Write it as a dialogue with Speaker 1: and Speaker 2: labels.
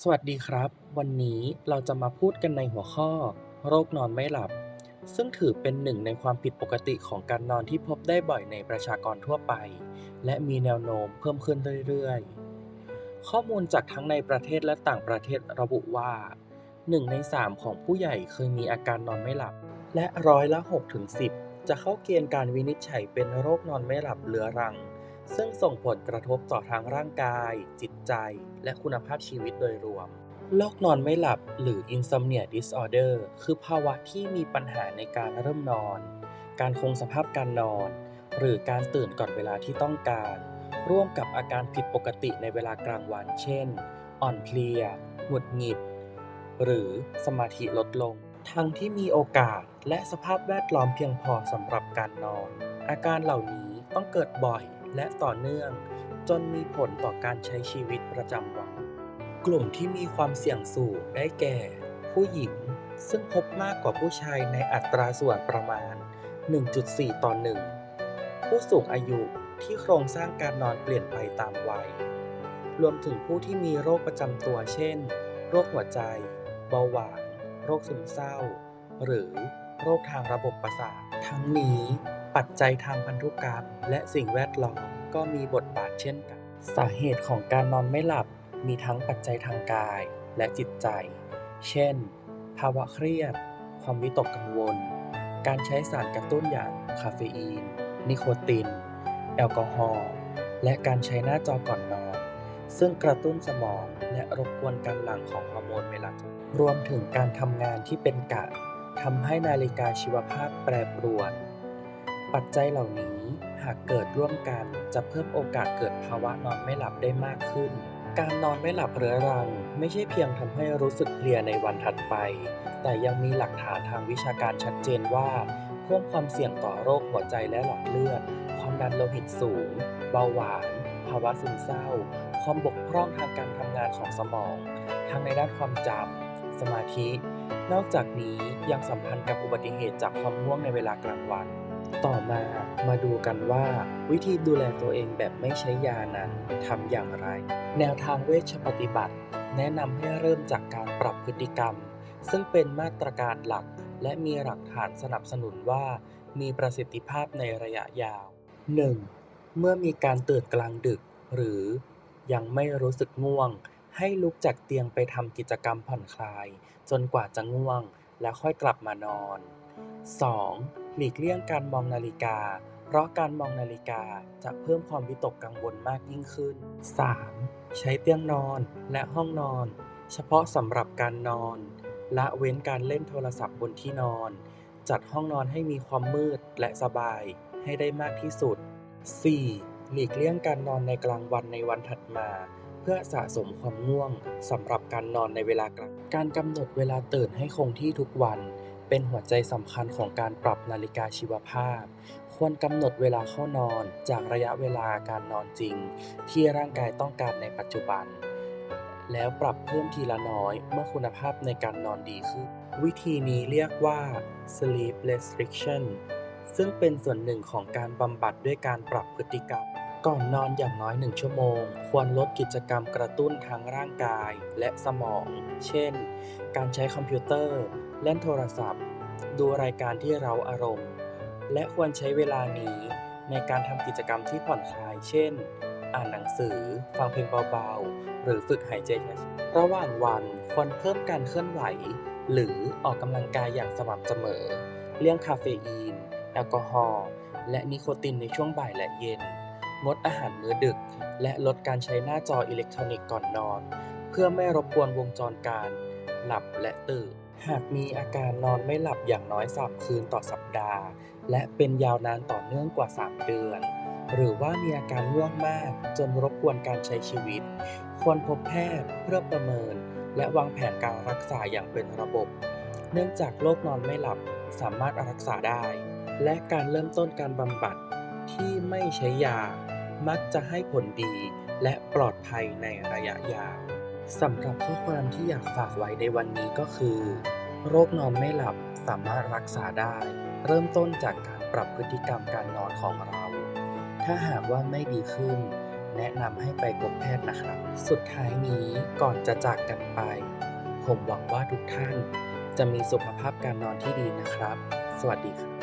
Speaker 1: สวัสดีครับ วันนี้เราจะมาพูดกันในหัวข้อ โรคนอนไม่หลับ ซึ่งถือเป็นหนึ่งในความผิดปกติของการนอนที่พบได้บ่อยในประชากรทั่วไป และมีแนวโน้มเพิ่มขึ้นเรื่อยๆ ข้อมูลจากทั้งในประเทศและต่างประเทศระบุว่า 1 ใน 3 ของผู้ใหญ่เคยมีอาการนอนไม่หลับ และร้อยละ6ถึง10 จะเข้าเกณฑ์การวินิจฉัยเป็นโรคนอนไม่หลับเรื้อรัง ซึ่งส่งผลกระทบต่อทางร่างกาย จิตใจ และคุณภาพชีวิตโดยรวม โรคนอนไม่หลับหรือ insomnia disorder คือภาวะที่มีปัญหาในการเริ่มนอน การคงสภาพการนอน หรือการตื่นก่อนเวลาที่ต้องการ ร่วมกับอาการผิดปกติในเวลากลางวัน เช่น อ่อนเพลีย หงุดหงิด หรือสมาธิลดลง ทั้งที่มีโอกาสและสภาพแวดล้อมเพียงพอสำหรับการนอน อาการเหล่านี้ต้องเกิดบ่อย และต่อเนื่อง จนมีผลต่อการใช้ชีวิตประจำวัน กลุ่มที่มีความเสี่ยงสูงได้แก่ ผู้หญิง ซึ่งพบมากกว่าผู้ชายในอัตราส่วนประมาณ 1.4 ต่อ 1 ผู้สูงอายุที่โครงสร้างการนอนเปลี่ยนไปตามวัย รวมถึงผู้ที่มีโรคประจำตัว เช่น โรคหัวใจ เบาหวาน โรคซึมเศร้า หรือ โรคทางระบบประสาท ทั้งนี้ปัจจัยทางพันธุกรรม และสิ่งแวดล้อมก็มีบทบาทเช่นกัน สาเหตุของการนอนไม่หลับมีทั้งปัจจัยทางกายและจิตใจ เช่น ภาวะเครียด ความวิตกกังวล การใช้สารกระตุ้นอย่างคาเฟอีน นิโคติน แอลกอฮอล์ และการใช้หน้าจอก่อนนอน ซึ่งกระตุ้นสมองและรบกวนการหลั่งของฮอร์โมนเมลาโทนิน รวมถึงการทำงานที่เป็นกะ ทำให้นาฬิกาชีวภาพแปรปรวน ปัจจัยเหล่านี้หากเกิดร่วมกันจะเพิ่มโอกาสเกิดภาวะนอนไม่หลับได้มากขึ้น การนอนไม่หลับเรื้อรัง ไม่ใช่เพียงทำให้รู้สึกเพลียในวันถัดไป แต่ยังมีหลักฐานทางวิชาการชัดเจนว่าเพิ่มความเสี่ยงต่อโรคหัวใจและหลอดเลือด ความดันโลหิตสูง เบาหวาน ภาวะซึมเศร้า ความบกพร่องทางการทำงานของสมอง ทั้งในด้านความจำสมาธิ นอกจากนี้ยังสัมพันธ์กับอุบัติเหตุจากความง่วงในเวลากลางวัน ต่อมามาดูกันว่า วิธีดูแลตัวเองแบบไม่ใช้ยานั้นทำอย่างไร แนวทางเวชปฏิบัติ แนะนำให้เริ่มจากการปรับพฤติกรรม ซึ่งเป็นมาตรการหลัก และมีหลักฐานสนับสนุนว่า มีประสิทธิภาพในระยะยาว 1. เมื่อมีการตื่นกลางดึก หรือยังไม่รู้สึกง่วง ให้ลุกจากเตียงไปทำกิจกรรมผ่อนคลาย จนกว่าจะง่วง แล้วค่อยกลับมานอน 2. หลีกเลี่ยงการมองนาฬิกา เพราะการมองนาฬิกาจะเพิ่มความวิตกกังวลมากยิ่งขึ้น 3. ใช้เตียงนอนและห้องนอน เฉพาะสำหรับการนอน ละเว้นการเล่นโทรศัพท์บนที่นอน จัดห้องนอนให้มีความมืดและสบายให้ได้มากที่สุด 4. หลีกเลี่ยงการนอนในกลางวันในวันถัดมา พื่อสะสมความง่วงสำหรับการนอนในเวลากลางการกำหนดเวลาตื่นให้คงที่ทุกวัน เป็นหัวใจสำคัญของการปรับนาฬิกาชีวภาพ ควรกำหนดเวลาเข้านอนจากระยะเวลาการนอนจริง ที่ร่างกายต้องการในปัจจุบัน แล้วปรับเพิ่มทีละน้อยเมื่อคุณภาพในการนอนดีขึ้น วิธีนี้เรียกว่า sleep restriction ซึ่งเป็นส่วนหนึ่งของการบำบัดด้วยการปรับพฤติกรรม ก่อนนอนอย่างน้อย 1 ชั่วโมง ควรลดกิจกรรมกระตุ้นทางร่างกายและสมอง เช่น การใช้คอมพิวเตอร์ เล่นโทรศัพท์ ดูรายการที่เราอารมณ์ และควรใช้เวลานี้ในการทำกิจกรรมที่ผ่อนคลาย เช่น อ่านหนังสือ ฟังเพลงเบาๆ หรือฝึกหายใจ ระหว่างวันควรเพิ่มการเคลื่อนไหว หรือออกกำลังกายอย่างสม่ำเสมอ เลี่ยงคาเฟอีน แอลกอฮอล์ และนิโคตินในช่วงบ่ายและเย็น งดอาหารมื้อดึก และลดการใช้หน้าจออิเล็กทรอนิกส์ก่อนนอน เพื่อไม่รบกวนวงจรการ หลับและตื่น หากมีอาการนอนไม่หลับอย่างน้อย 3 คืนต่อสัปดาห์ และเป็นยาวนานต่อเนื่องกว่า 3 เดือน หรือว่ามีอาการง่วงมากจนรบกวนการใช้ชีวิต ควรพบแพทย์เพื่อประเมิน และวางแผนการรักษาอย่างเป็นระบบ เนื่องจากโรคนอนไม่หลับสามารถรักษาได้ และการเริ่มต้นการบำบัด ที่ไม่ใช้ยา มักจะให้ผลดีและปลอดภัยในระยะยาวสำหรับข้อความที่อยากฝากไว้ในวันนี้ก็คือ โรคนอนไม่หลับสามารถรักษาได้ เริ่มต้นจากการปรับพฤติกรรมการนอนของเรา ถ้าหากว่าไม่ดีขึ้น แนะนำให้ไปพบแพทย์นะครับ สุดท้ายนี้ก่อนจะจากกันไป ผมหวังว่าทุกท่าน จะมีสุขภาพการนอนที่ดีนะครับ สวัสดีครับ